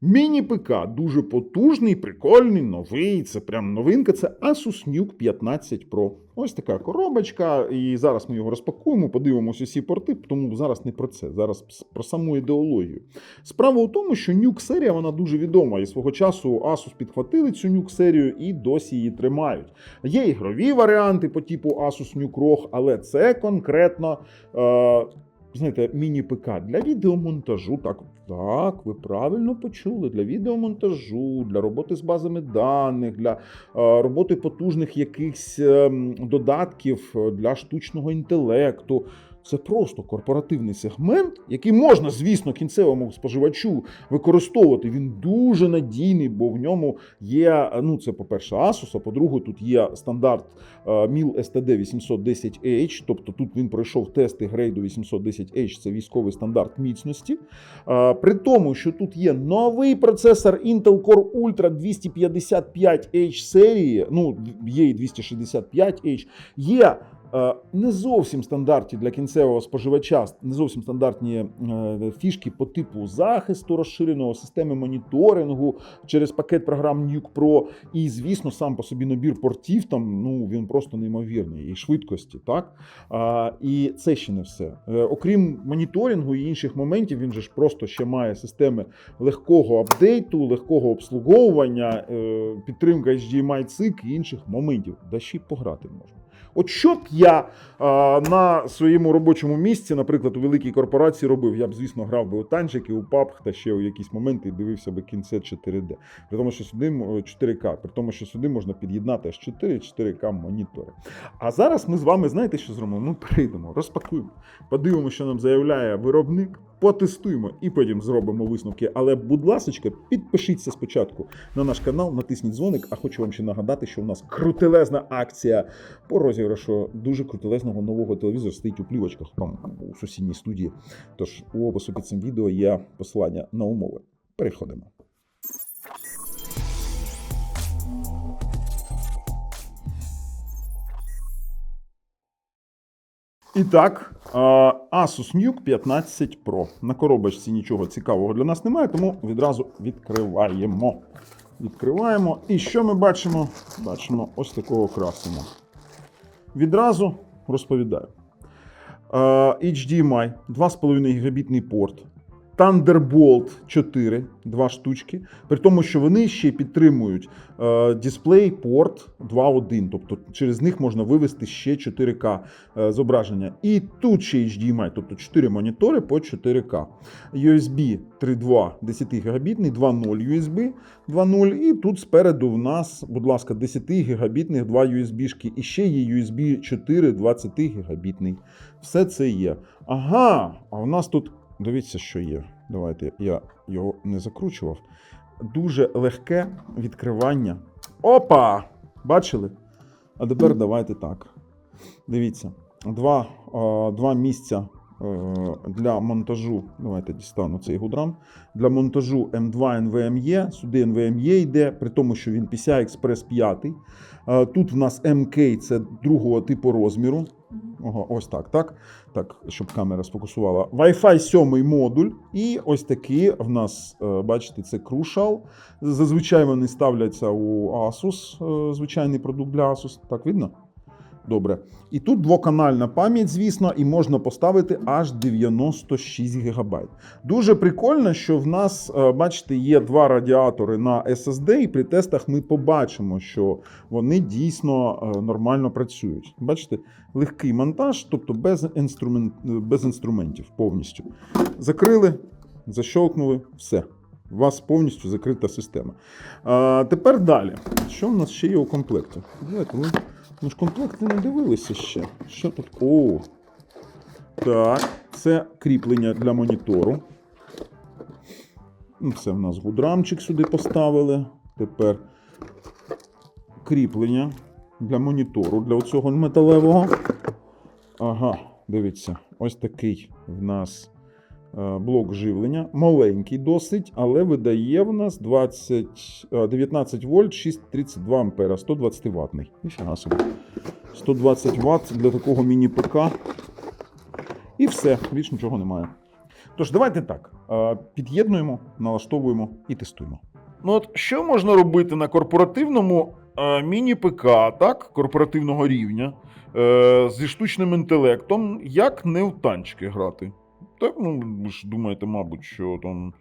Міні-ПК дуже потужний, прикольний, новий. Це прям новинка. Це Asus NUC 15 Pro. Ось така коробочка. І зараз ми його розпакуємо, подивимося усі порти, тому зараз не про це, зараз про саму ідеологію. Справа у тому, що NUC серія вона дуже відома, і свого часу Asus підхватили цю NUC серію і досі її тримають. Є ігрові варіанти по типу Asus NUC ROG, але це конкретно. Е- знаєте, міні-ПК для відеомонтажу. Так, так, ви правильно почули. Для відеомонтажу, для роботи з базами даних, для е, роботи потужних якихось е, додатків е, для штучного інтелекту. Це просто корпоративний сегмент, який можна, звісно, кінцевому споживачу використовувати. Він дуже надійний, бо в ньому є. Ну, це, по-перше, Asus, а по-друге, тут є стандарт MIL STD 810H, тобто тут він пройшов тести грейду 810H, це військовий стандарт міцності. Е, При тому, що тут є новий процесор Intel Core Ultra 255H серії, ну, є і 265H, є. Е, Не зовсім стандартні для кінцевого споживача, не зовсім стандартні е, фішки по типу захисту розширеного системи моніторингу через пакет програм Nuke Pro. І, звісно, сам по собі набір портів там ну він просто неймовірний і швидкості, так і це ще не все. Е, Окрім моніторингу і інших моментів, він же ж просто ще має системи легкого апдейту, легкого обслуговування, підтримка HDMI цик і інших моментів. Да ще й пограти можна. От що б я а, на своєму робочому місці, наприклад, у великій корпорації робив, я б, звісно, грав би у танчики, у PUBG та ще у якісь моменти і дивився би кінце 4D. При тому, що сюди 4К, при тому, що сюди можна під'єднати аж 4 4К монітори. А зараз ми з вами знаєте, що зробимо? Ми прийдемо, розпакуємо, подивимося, що нам заявляє виробник, потестуємо і потім зробимо висновки. Але, будь ласка, підпишіться спочатку на наш канал, натисніть дзвоник. А хочу вам ще нагадати, що в нас крутелезна акція по розіграшу дуже крутелезного нового телевізора стоїть у плівочках там у сусідній студії. Тож у опису під цим відео є посилання на умови. Переходимо. І так, Asus NUC 15 Pro. На коробочці нічого цікавого для нас немає, тому відразу відкриваємо. Відкриваємо. І що ми бачимо? Бачимо ось такого красного. Відразу розповідаю. HDMI 2,5 гігабітний порт. Thunderbolt 4, два штучки. При тому, що вони ще підтримують е, DisplayPort 2.1, тобто через них можна вивести ще 4К е, зображення. І тут ще HDMI, тобто 4 монітори по 4К. USB 3.2 10 гігабітний, 2.0 USB 2.0. І тут спереду в нас, будь ласка, 10 гігабітних, 2 USB-шки. І ще є USB 4 20 гігабітний. Все це є. Ага, а в нас тут. Дивіться, що є. Давайте я його не закручував. Дуже легке відкривання. Опа! Бачили? А тепер давайте так. Дивіться, два, два місця е, для монтажу. Давайте дістану цей гудрам. Для монтажу М2 NVMe. Сюди NVMe йде, при тому, що він PCI Express 5. Е, Тут в нас MK це другого типу розміру. Ага, ось так, так. Так, щоб камера сфокусувала. Wi-Fi 7 модуль. І ось такі в нас, е, бачите, це Crucial. Зазвичай вони ставляться у Asus, е, звичайний продукт для Asus. Так, видно? Добре. І тут двоканальна пам'ять, звісно, і можна поставити аж 96 ГБ. Дуже прикольно, що в нас, е, бачите, є два радіатори на SSD, і при тестах ми побачимо, що вони дійсно е, нормально працюють. Бачите, легкий монтаж, тобто без, інструмент, без інструментів повністю. Закрили, защолкнули, все. У вас повністю закрита система. А, тепер далі. Що в нас ще є у комплекті? Давайте ми, ми ж комплекти не дивилися ще. Що тут? О! Так, це кріплення для монітору. Ну, Це в нас гудрамчик сюди поставили. Тепер кріплення для монітору, для оцього металевого. Ага, дивіться, ось такий в нас блок живлення. Маленький досить, але видає в нас 20, е, 19 вольт 632 ампера, 120 ватний. Ніфіга собі. 120 Вт для такого міні-ПК. І все, більш нічого немає. Тож давайте так: е, під'єднуємо, налаштовуємо і тестуємо. Ну от що можна робити на корпоративному е, міні-ПК, так, корпоративного рівня е, зі штучним інтелектом, як не в танчики грати? Так, ну ви ж думаєте, мабуть, що там.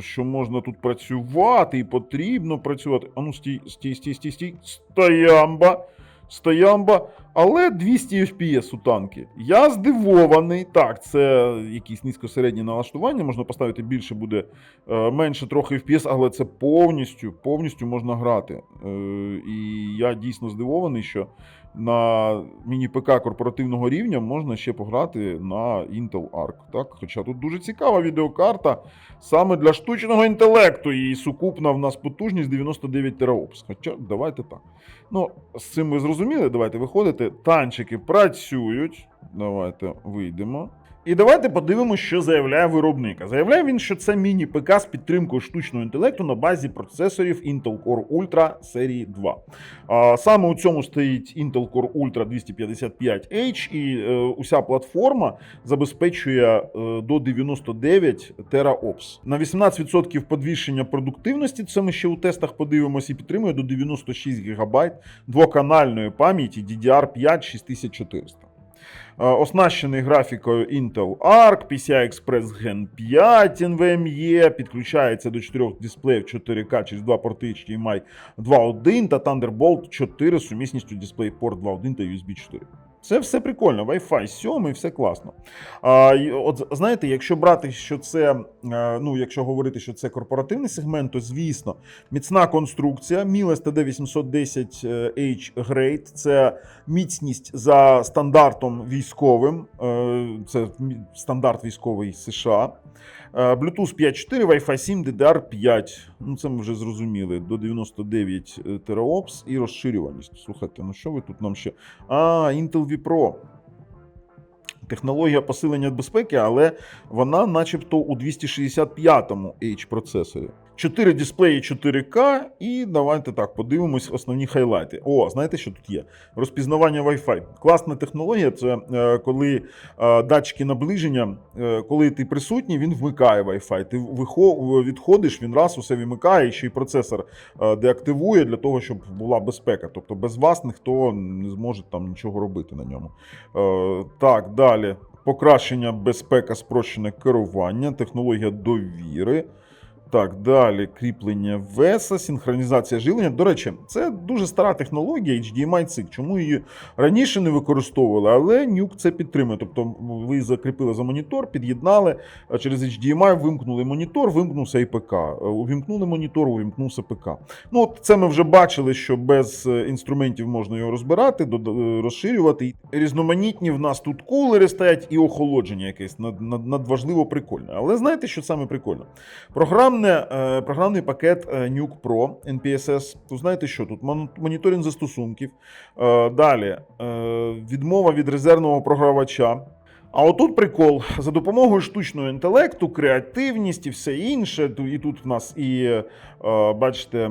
Що можна тут працювати і потрібно працювати. А ну стій, стій, стій, стій, стій. Стоямба. Стоямба. Але 200 FPS у танки. Я здивований. Так, це якісь низькосередні налаштування. Можна поставити більше, буде е, менше трохи FPS, але це повністю, повністю можна грати. Е, і я дійсно здивований, що на міні-ПК корпоративного рівня можна ще пограти на Intel Arc. Так? Хоча тут дуже цікава відеокарта саме для штучного інтелекту. І сукупна в нас потужність 99 тераопс. Хоча давайте так. Ну, з цим ви зрозуміли. Давайте виходити. Танчики працюють. Давайте вийдемо. І давайте подивимося, що заявляє виробник. Заявляє він, що це міні-ПК з підтримкою штучного інтелекту на базі процесорів Intel Core Ultra серії 2. А, саме у цьому стоїть Intel Core Ultra 255H, і е, уся платформа забезпечує е, до 99 тераопс. На 18% підвищення продуктивності, це ми ще у тестах подивимося, і підтримує до 96 ГБ двоканальної пам'яті DDR5 6400. Е, Оснащений графікою Intel Arc, PCI Express Gen 5 NVMe, підключається до 4 дисплеїв 4К через два порти HDMI 2.1 та Thunderbolt 4 з сумісністю DisplayPort 2.1 та USB 4. Це все прикольно, Wi-Fi 7, все класно. А, от знаєте, якщо брати, що це, е, ну якщо говорити, що це корпоративний сегмент, то звісно, міцна конструкція, Miles TD810H Grade, це міцність за стандартом військовим, е, це стандарт військовий США. Е, Bluetooth 5.4, Wi-Fi 7, DDR5. Ну, це ми вже зрозуміли. До 99 тераопс і розширюваність. Слухайте, ну що ви тут нам ще? А, Intel vPro. Технологія посилення безпеки, але вона, начебто, у 265-му H-процесорі. 4 дисплеї 4К, і давайте так подивимось основні хайлайти. О, знаєте, що тут є? Розпізнавання Wi-Fi. Класна технологія це е, коли е, датчики наближення, е, коли ти присутній, він вмикає Wi-Fi. Ти відходиш, він раз усе вимикає, і ще й процесор деактивує для того, щоб була безпека. Тобто без вас ніхто не зможе там нічого робити на ньому. Так, далі. Покращення безпека, спрощене керування, технологія довіри. Так, далі кріплення веса, синхронізація живлення. До речі, це дуже стара технологія HDMI цик. Чому її раніше не використовували, але Nuke це підтримує. Тобто ви закріпили за монітор, під'єднали через HDMI, вимкнули монітор, вимкнувся і ПК. Е, Увімкнули монітор, увімкнувся ПК. Ну, от це ми вже бачили, що без е, інструментів можна його розбирати, е, розширювати. Різноманітні в нас тут кулери стоять і охолодження якесь над- над- надважливо прикольне. Але знаєте, що саме прикольно? Програмне, е, програмний пакет е, Nuke Pro NPSS. То знаєте що? Тут моніторинг застосунків. Е, далі відмова від резервного програвача. А отут прикол за допомогою штучного інтелекту, креативність і все інше. І тут в нас і бачите.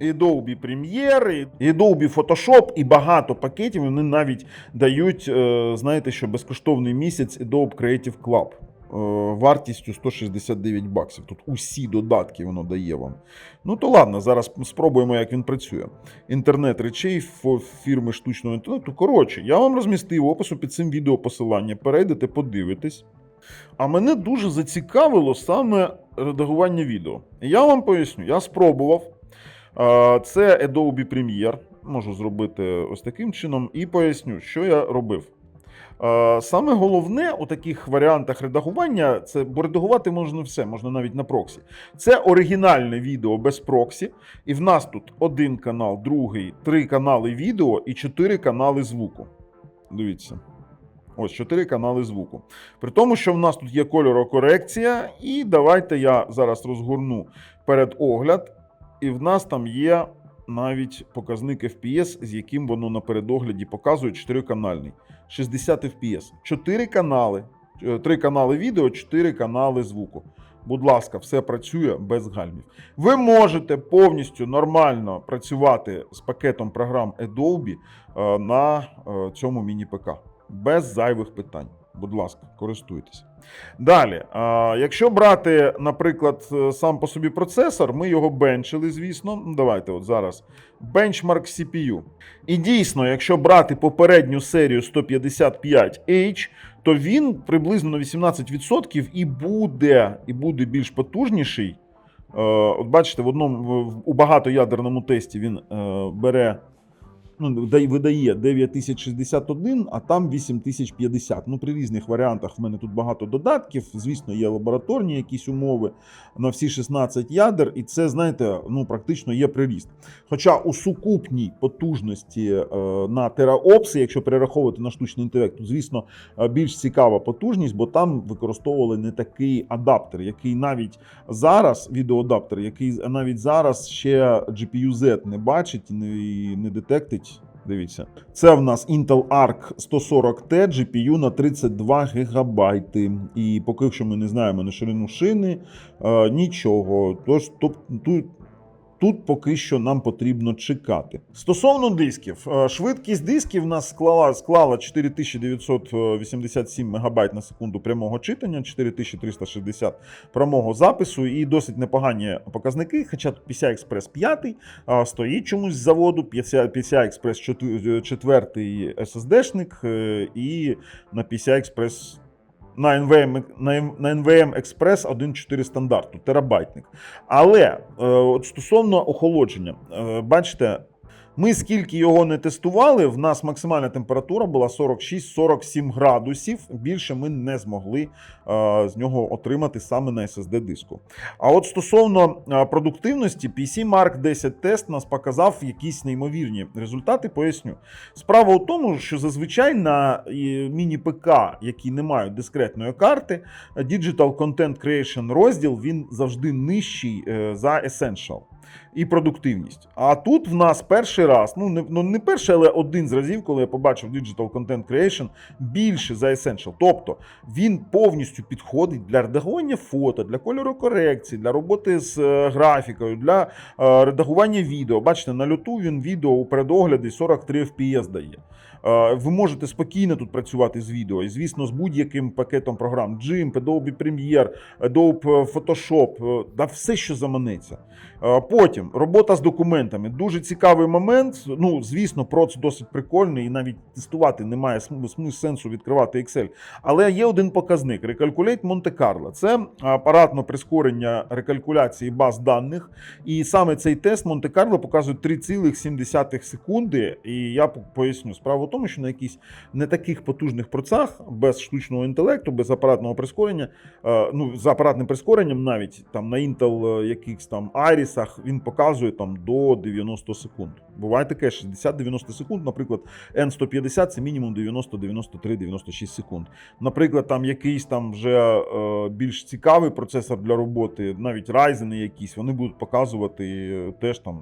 І Adobe Premiere, Adobe Photoshop, і багато пакетів. Вони навіть дають, знаєте, що безкоштовний місяць Adobe Creative Club вартістю 169 баксів. Тут усі додатки воно дає вам. Ну то ладно, зараз спробуємо, як він працює. Інтернет речей фірми штучного інтелекту. Коротше, я вам розмістив опису під цим відео посилання. Перейдете, подивитесь. А мене дуже зацікавило саме редагування відео. Я вам поясню, я спробував. Е, Це Adobe Premiere. Можу зробити ось таким чином і поясню, що я робив. Е, Саме головне у таких варіантах редагування це бо редагувати можна все, можна навіть на проксі. Це оригінальне відео без проксі, і в нас тут один канал, другий, три канали відео і чотири канали звуку. Дивіться. Ось чотири канали звуку. При тому, що в нас тут є кольорокорекція, і давайте я зараз розгорну передогляд, і в нас там є навіть показник FPS, з яким воно на передогляді показує 4-канальний. 60 FPS. 4 канали, 3 канали відео, 4 канали звуку. Будь ласка, все працює без гальмів. Ви можете повністю нормально працювати з пакетом програм Adobe е, на е, цьому міні-ПК без зайвих питань. Будь ласка, користуйтесь. Далі, якщо брати, наприклад, е, сам по собі процесор, ми його бенчили, звісно. Ну, Давайте от зараз. Benchmark CPU. І дійсно, якщо брати попередню серію 155H, то він приблизно на 18% і буде, і буде більш потужніший. Е, От бачите, в одному у багатоядерному тесті він е, бере. Ну, видає 9061, а там 8050. Ну, при різних варіантах в мене тут багато додатків. Звісно, є лабораторні якісь умови на всі 16 ядер, і це, знаєте, ну, практично є приріст. Хоча у сукупній потужності е, на тераопси, якщо перераховувати на штучний інтелект, то, звісно, е, більш цікава потужність, бо там використовували не такий адаптер, який навіть зараз, відеоадаптер, який навіть зараз ще GPU-Z не бачить і не детектить. Дивіться, це в нас Intel Arc 140T GPU на 32 ГБ. І поки що ми не знаємо на ширину шини, е, нічого. Тож тобто, тут, тут поки що нам потрібно чекати. Стосовно дисків, е, швидкість дисків в нас склала, склала 4987 МБ на секунду прямого читання, 4360 прямого запису і досить непогані показники. Хоча тут PCI Express 5 а, стоїть чомусь з заводу, PCI, Express 4 SSD-шник е, і на PCI Express на NVM, на, NVM Express 1.4 стандарту, терабайтник. Але е, от стосовно охолодження, е, бачите, ми скільки його не тестували, в нас максимальна температура була 46-47 градусів. Більше ми не змогли е, з нього отримати саме на SSD диску. А от стосовно е, продуктивності, PC Mark 10 тест нас показав якісь неймовірні результати. Поясню. Справа у тому, що зазвичай на міні-ПК, які не мають дискретної карти, е, Digital Content Creation розділ він завжди нижчий е, за Essential і продуктивність. А тут в нас перший раз, ну не, ну не перший, але один з разів, коли я побачив Digital Content Creation більше за Essential. Тобто він повністю підходить для редагування фото, для кольорокорекції, для роботи з е, графікою, для е, редагування відео. Бачите, на люту він відео у передогляді 43 FPS дає. Е, Ви можете спокійно тут працювати з відео, і звісно, з будь-яким пакетом програм: GIMP, Adobe Premiere, Adobe Photoshop, е, да все, що заманеться. Е, Потім робота з документами. Дуже цікавий момент. Ну, звісно, проц досить прикольний, і навіть тестувати немає сенсу відкривати Excel. Але є один показник: Monte Carlo. Це апаратне прискорення рекалькуляції баз даних. І саме цей тест Монте Карло показує 3,7 секунди. І я поясню. Справа в тому, що на якісь не таких потужних процесах, без штучного інтелекту, без апаратного прискорення, е, ну з апаратним прискоренням, навіть там на Intel е, якихось там Iris він показує там до 90 секунд. Буває таке 60-90 секунд. Наприклад, N150 це мінімум 90, 93, 96 секунд. Наприклад, там якийсь там вже е, більш цікавий процесор для роботи, навіть Ryzen якісь, вони будуть показувати теж там.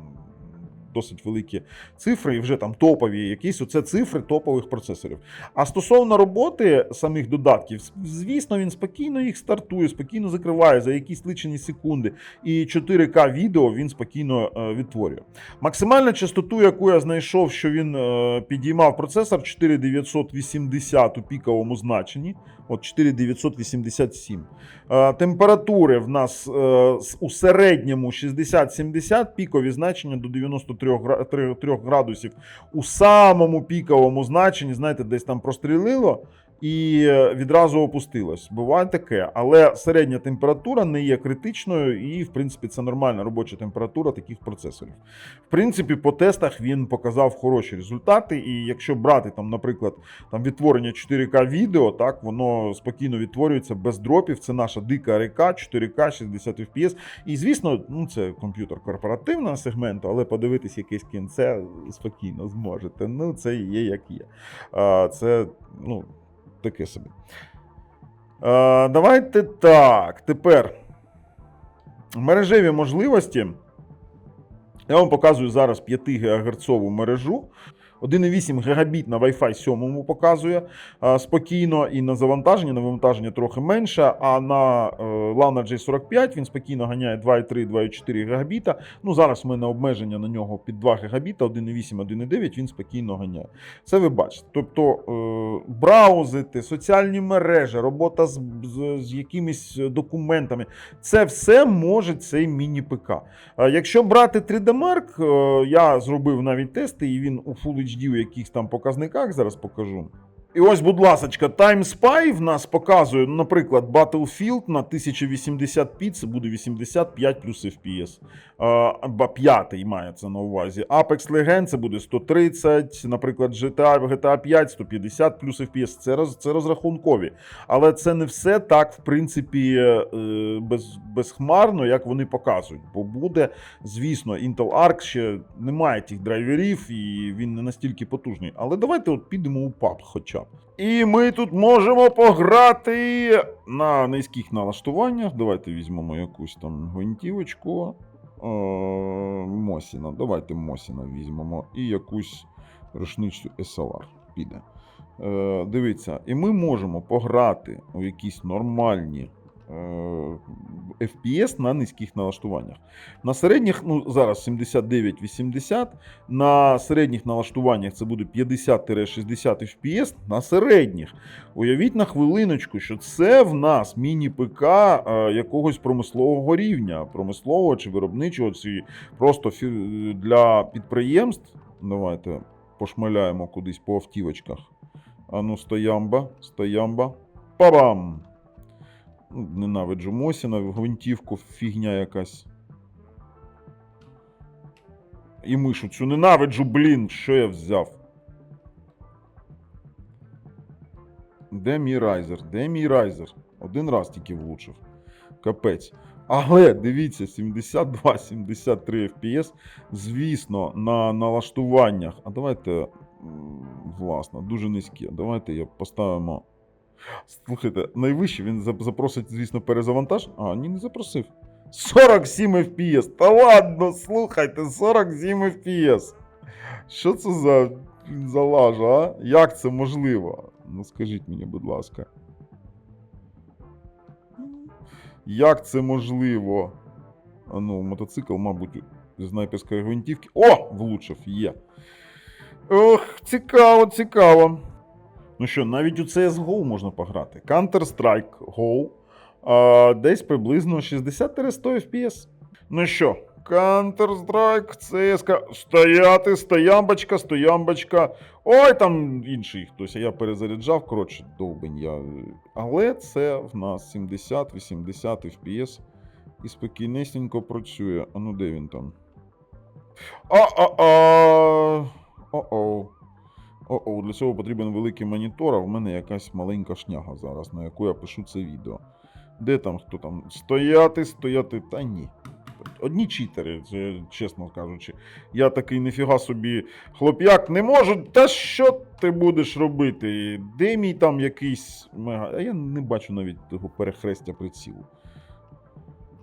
Досить великі цифри, і вже там топові якісь оце цифри топових процесорів. А стосовно роботи самих додатків, звісно, він спокійно їх стартує, спокійно закриває за якісь личені секунди. І 4К відео він спокійно е, відтворює. Максимальна частоту, яку я знайшов, що він е, підіймав процесор 4980 у піковому значенні. От 4987. Е, температури в нас е, у середньому 60-70, пікові значення до 93 гра- три- трьох градусів. У самому піковому значенні, знаєте, десь там прострілило і е, відразу опустилось. Буває таке, але середня температура не є критичною, і в принципі це нормальна робоча температура таких процесорів. В принципі, по тестах він показав хороші результати. І якщо брати там, наприклад, там відтворення 4К відео, так воно спокійно відтворюється без дропів. Це наша дика река, 4К, 60 FPS. І звісно, ну це комп'ютер корпоративного сегменту, але подивитись якесь кінце спокійно зможете. Ну, це є як є. Це ну, таке собі. Е, Давайте так. Тепер мережеві можливості. Я вам показую зараз 5 ГГц мережу. 1,8 гігабіт на Wi-Fi 7 показує спокійно, і на завантаження, на вивантаження трохи менше. А на е, LAN J45 він спокійно ганяє 2,3, 2,4 гігабіта. Ну зараз в мене обмеження на нього під 2 гігабіта, 1,8, 1,9 він спокійно ганяє. Це ви бачите. Тобто е, браузити, соціальні мережі, робота з, з, з якимись документами. Це все може цей міні-ПК. Якщо брати 3D Mark, е, я зробив навіть тести, і він у Full HD у якихось там показниках зараз покажу. І ось, будь ласка, Time Spy в нас показує, наприклад, Battlefield на 1080p, це буде 85 плюс FPS. Або 5 мається на увазі. Apex Legends це буде 130, наприклад, GTA, GTA 5 150 плюс FPS. Це, роз, це розрахункові. Але це не все так, в принципі, е, без, безхмарно, як вони показують. Бо буде, звісно, Intel Arc ще немає тих драйверів, і він не настільки потужний. Але давайте от підемо у PUBG хоча І ми тут можемо пограти на низьких налаштуваннях. Давайте візьмемо якусь там гвинтівочку. Е, Мосіна. Давайте Мосіна візьмемо. І якусь рушницю SLR піде. Е, Дивіться, і ми можемо пограти у якісь нормальні FPS на низьких налаштуваннях. На середніх, ну зараз 79-80, на середніх налаштуваннях це буде 50-60 FPS. На середніх. Уявіть на хвилиночку, що це в нас міні-ПК е, якогось промислового рівня, промислового чи виробничого, чи просто для підприємств. Давайте пошмаляємо кудись по автівочках. Ану, стоямба, стоямба. Па-бам! Ненавиджу Мосіна, гвинтівку, фігня якась. І мишу цю ненавиджу, блін, що я взяв? Де мій райзер? Де мій райзер? Один раз тільки влучив. Капець. Але дивіться, 72-73 FPS, звісно, на налаштуваннях. А давайте, власне, дуже низькі. Давайте я поставимо. Слухайте, найвищий він запросить, звісно, перезавантаж. А, ні, не запросив. 47 FPS. Та ладно, слухайте, 47 FPS. Що це за, за лажа, а? Як це можливо? Ну скажіть мені, будь ласка. Як це можливо? А ну, мотоцикл, мабуть, зі снайперської гвинтівки. О! Влучив, є. Ох, цікаво, цікаво. Ну що, навіть у CSGO можна пограти. Counter-Strike Go. А, десь приблизно 60-100 FPS. Ну що, Counter-Strike, CSK. Стояти, стоямбочка, стоямбочка. Ой, там інший хтось, я перезаряджав. Коротше, довбень я. Але це в нас 70-80 FPS. І спокійнесенько працює. А ну де він там? А-а-а! О-оу. О-оу, для цього потрібен великий монітор, а в мене якась маленька шняга зараз, на яку я пишу це відео. Де там хто там? Стояти, стояти, та ні. Одні читери, чесно кажучи. Я такий ніфіга собі хлоп'як не можу. Та що ти будеш робити? Де мій там якийсь мега. А я не бачу навіть того перехрестя прицілу.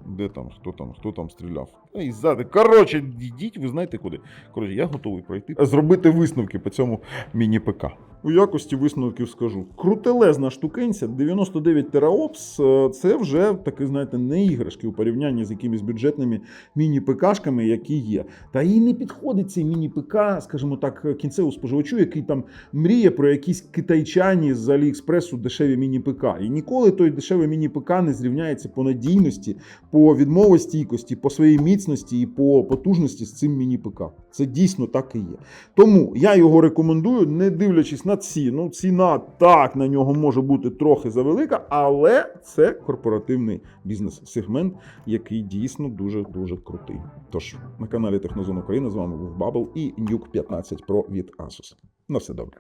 Де там, хто там, хто там стріляв? Та і ззади. Коротше, йдіть, ви знаєте куди. Коротше, я готовий пройти. Зробити висновки по цьому міні-ПК. У якості висновків скажу. Крутелезна штукенця, 99 тераопс. е, Це вже таки, знаєте, не іграшки у порівнянні з якимись бюджетними міні-ПКшками, які є. Та і не підходить цей міні-ПК, скажімо так, кінцеву споживачу, який там мріє про якісь китайчані з Аліекспресу дешеві міні-ПК. І ніколи той дешевий міні-ПК не зрівняється по надійності, по відмовостійкості, по своїй міцності і по потужності з цим міні-ПК. Це дійсно так і є. Тому я його рекомендую, не дивлячись на ціну. Ціна так на нього може бути трохи завелика, але це корпоративний бізнес-сегмент, який дійсно дуже дуже крутий. Тож на каналі Технозон Україна з вами був Бабл і Nuke 15 Pro від Asus. На все добре.